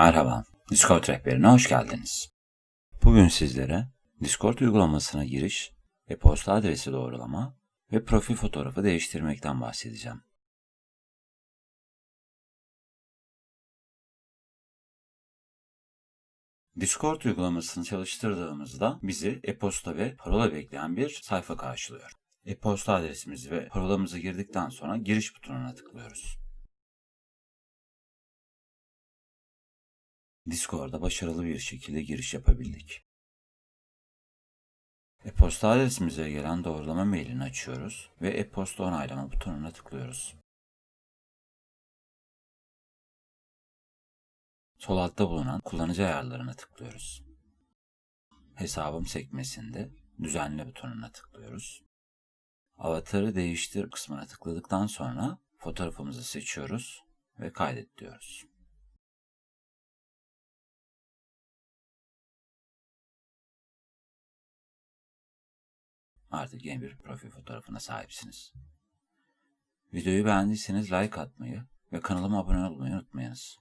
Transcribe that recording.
Merhaba, Discord rehberine hoş geldiniz. Bugün sizlere Discord uygulamasına giriş, e-posta adresi doğrulama ve profil fotoğrafı değiştirmekten bahsedeceğim. Discord uygulamasını çalıştırdığımızda bizi e-posta ve parola bekleyen bir sayfa karşılıyor. E-posta adresimizi ve parolamızı girdikten sonra giriş butonuna tıklıyoruz. Discord'a başarılı bir şekilde giriş yapabildik. E-posta adresimize gelen doğrulama mailini açıyoruz ve e-posta onaylama butonuna tıklıyoruz. Sol altta bulunan kullanıcı ayarlarına tıklıyoruz. Hesabım sekmesinde düzenle butonuna tıklıyoruz. Avatarı değiştir kısmına tıkladıktan sonra fotoğrafımızı seçiyoruz ve kaydet diyoruz. Artık yeni bir profil fotoğrafına sahipsiniz. Videoyu beğendiyseniz like atmayı ve kanalıma abone olmayı unutmayınız.